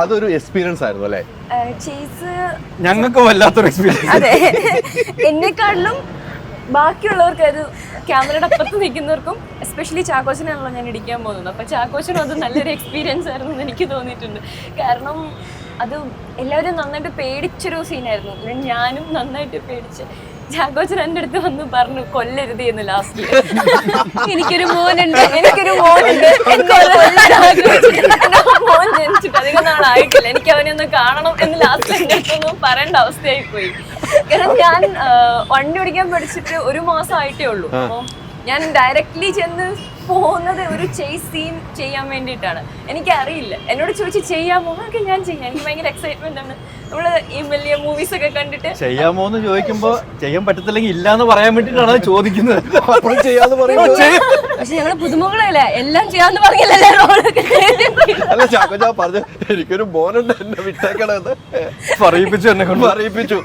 അതൊരു എക്സ്പീരിയൻസ് ആയിരുന്നു അല്ലേ? ചേസ് ഞങ്ങൾക്ക് വല്ലാത്തൊരു എക്സ്പീരിയൻസ് അതെ. എന്നെക്കാളിലും ബാക്കിയുള്ളവർക്ക് അത് ക്യാമറയുടെ അപ്പുറത്ത് നിൽക്കുന്നവർക്കും എസ്പെഷ്യലി ചാക്കോച്ചനാണല്ലോ ഞാൻ ഇടിക്കാൻ പോകുന്നത്. അപ്പോൾ ചാക്കോച്ചനും അത് നല്ലൊരു എക്സ്പീരിയൻസ് ആയിരുന്നു എന്ന് എനിക്ക് തോന്നിയിട്ടുണ്ട്. കാരണം അത് എല്ലാവരും നന്നായിട്ട് പേടിച്ചൊരു സീനായിരുന്നു അല്ലെങ്കിൽ ഞാനും നന്നായിട്ട് പേടിച്ച് ചാക്കോച്ചൻ എന്റെ അടുത്ത് വന്ന് പറഞ്ഞു കൊല്ലരുത് എന്ന് ലാസ്റ്റ് എനിക്കൊരു മോനുണ്ട് എനിക്കൊരു മോനുണ്ട്. നാളായിട്ടില്ല. എനിക്ക് അവനെ ഒന്ന് കാണണം എന്ന് ലാസ്റ്റ് എന്റെ അടുത്തൊന്നും പറയേണ്ട അവസ്ഥയായി പോയി. കാരണം ഞാൻ വണ്ടി ഓടിക്കാൻ പഠിച്ചിട്ട് ഒരു മാസം ആയിട്ടേ ഉള്ളൂ. അപ്പൊ ഞാൻ ഡയറക്ട്ലി ചെന്ന് പോകുന്നത് ഒരു ചേസ് സീൻ ചെയ്യാൻ വേണ്ടിയിട്ടാണ്. എനിക്കറിയില്ല. എന്നോട് ചോദിച്ച് ചെയ്യാമോ? ഒക്കെ ഞാൻ ചെയ്യാം. എനിക്ക് ഭയങ്കര എക്സൈറ്റ്മെന്റ് ആണ്. നമ്മൾ ഈ വലിയ മൂവീസ് ഒക്കെ കണ്ടിട്ട്. ചെയ്യാമോ എന്ന് ചോദിക്കുമ്പോ ചെയ്യാൻ പറ്റത്തില്ലെങ്കിൽ ഇല്ല എന്ന് പറയാൻ വേണ്ടിട്ടാണ് ചോദിക്കുന്നത്. പക്ഷെ ഞങ്ങൾ പുതുമുഖങ്ങളല്ലേ എല്ലാം ചെയ്യാന്ന് പറഞ്ഞില്ലല്ലേ അല്ല ചാക്കോച്ച പറഞ്ഞു എനിക്കൊരു മോനുണ്ട് എന്നെ വിട്ടേക്കണെന്ന്. പറയിപ്പിച്ചു എന്നെ കൊണ്ട്. അറിയിപ്പിച്ചു